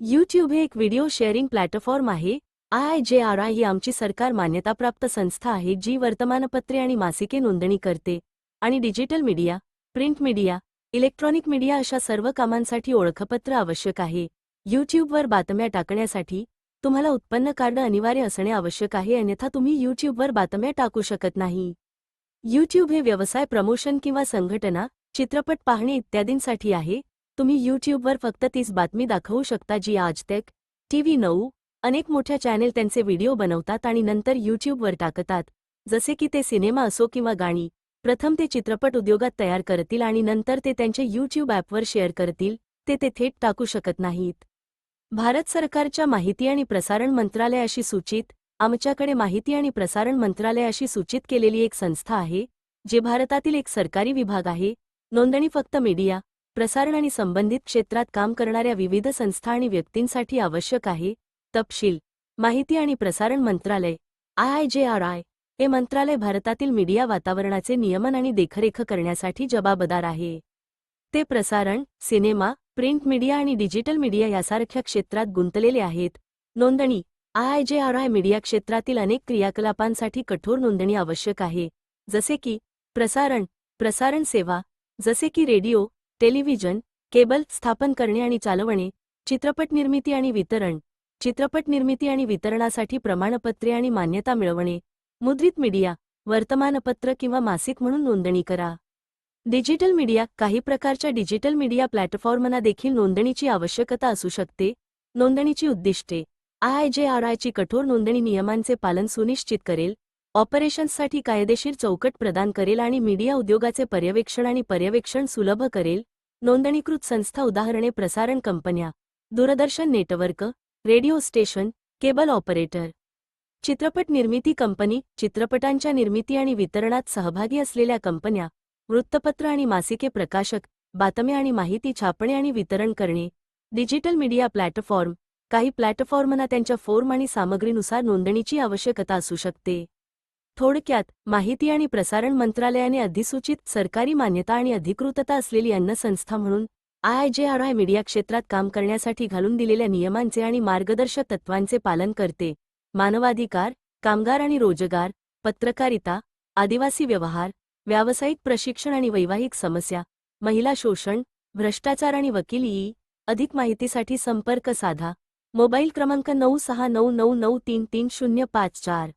YouTube हे एक video sharing platform आहे. आय जे आर आय ही आमची सरकार मान्यताप्राप्त संस्था आहे जी वर्तमानपत्रे आणि मासिके नोंदणी करते. आणि digital media print media electronic media अशा सर्व कामांसाठी ओळखपत्र आवश्यक आहे. यूट्यूबवर बातम्या टाकण्यासाठी तुम्हाला उत्पन्न कार्ड अनिवार्य असणे आवश्यक आहे अन्यथा तुम्ही यूट्यूबवर बातम्या टाकू शकत नाही. यूट्यूब हे व्यवसाय प्रमोशन किंवा संघटना चित्रपट पाहणे इत्यादींसाठी आहे. तुम्ही यूट्यूबवर फक्त तीच बातमी दाखवू शकता जी आजतेक टीव्ही नऊ अनेक मोठ्या चॅनेल त्यांचे व्हिडिओ बनवतात आणि नंतर यूट्यूबवर टाकतात. जसे की ते सिनेमा असो किंवा गाणी प्रथम ते चित्रपट उद्योगात तयार करतील आणि नंतर ते त्यांचे यूट्यूब ॲपवर शेअर करतील ते ते थेट टाकू शकत नाहीत. भारत सरकारच्या माहिती आणि प्रसारण मंत्रालयाशी सूचित आमच्याकडे माहिती आणि प्रसारण मंत्रालयाशी सूचित केलेली एक संस्था आहे जे भारतातील एक सरकारी विभाग आहे नोंदणी फक्त मीडिया प्रसारण आणि संबंधित क्षेत्रात काम करणाऱ्या विविध संस्था आणि व्यक्तींसाठी आवश्यक आहे. तपशील. माहिती आणि प्रसारण मंत्रालय. I J R I. हे मंत्रालय भारतातील मीडिया वातावरणाचे नियमन आणि देखरेख करण्यासाठी जबाबदार आहे. ते प्रसारण सिनेमा प्रिंट मीडिया आणि डिजिटल मीडिया यासारख्या क्षेत्रात गुंतलेले आहेत. नोंदणी. I J R I media क्षेत्रातील अनेक क्रियाकलापांसाठी कठोर नोंदणी आवश्यक आहे. जसे की प्रसारण प्रसारण सेवा. जसे की रेडिओ टेलिव्हिजन केबल स्थापन करणे आणि चालवणे चित्रपट निर्मिती आणि वितरण चित्रपट निर्मिती आणि वितरणासाठी प्रमाणपत्रे आणि मान्यता मिळवणे मुद्रित मीडिया वर्तमानपत्र किंवा मासिक म्हणून नोंदणी करा. डिजिटल मीडिया काही प्रकारच्या डिजिटल मीडिया प्लॅटफॉर्मना देखील नोंदणीची आवश्यकता असू शकते. नोंदणीची उद्दिष्टे आय जे आर आयची कठोर नोंदणी नियमांचे पालन सुनिश्चित करेल. ऑपरेशन्ससाठी कायदेशीर चौकट प्रदान करेल आणि मीडिया उद्योगाचे पर्यवेक्षण आणि पर्यवेक्षण सुलभ करेल नोंदणीकृत संस्था उदाहरणे प्रसारण कंपन्या Doordarshan network radio station cable operator. चित्रपट निर्मिती कंपनी चित्रपटांच्या निर्मिती आणि वितरणात सहभागी असलेल्या कंपन्या वृत्तपत्र आणि मासिके प्रकाशक बातम्या आणि माहिती छापणे आणि वितरण करणे डिजिटल मीडिया प्लॅटफॉर्म काही प्लॅटफॉर्मना त्यांच्या फॉर्म आणि सामग्रीनुसार नोंदणीची आवश्यकता असू शकते. थोडक्यात माहिती आणि प्रसारण मंत्रालयाने अधिसूचित सरकारी मान्यता आणि अधिकृतता असलेली अन्न संस्था म्हणून I J R I media क्षेत्रात काम करण्यासाठी घालून दिलेल्या नियमांचे आणि मार्गदर्शक तत्वांचे पालन करते. मानवाधिकार कामगार आणि रोजगार पत्रकारिता आदिवासी व्यवहार व्यावसायिक प्रशिक्षण आणि वैवाहिक समस्या महिला शोषण भ्रष्टाचार आणि वकिली अधिक माहितीसाठी संपर्क साधा. मोबाईल क्रमांक नऊ सहा नऊ नऊ नऊ तीन तीन शून्य पाच चार.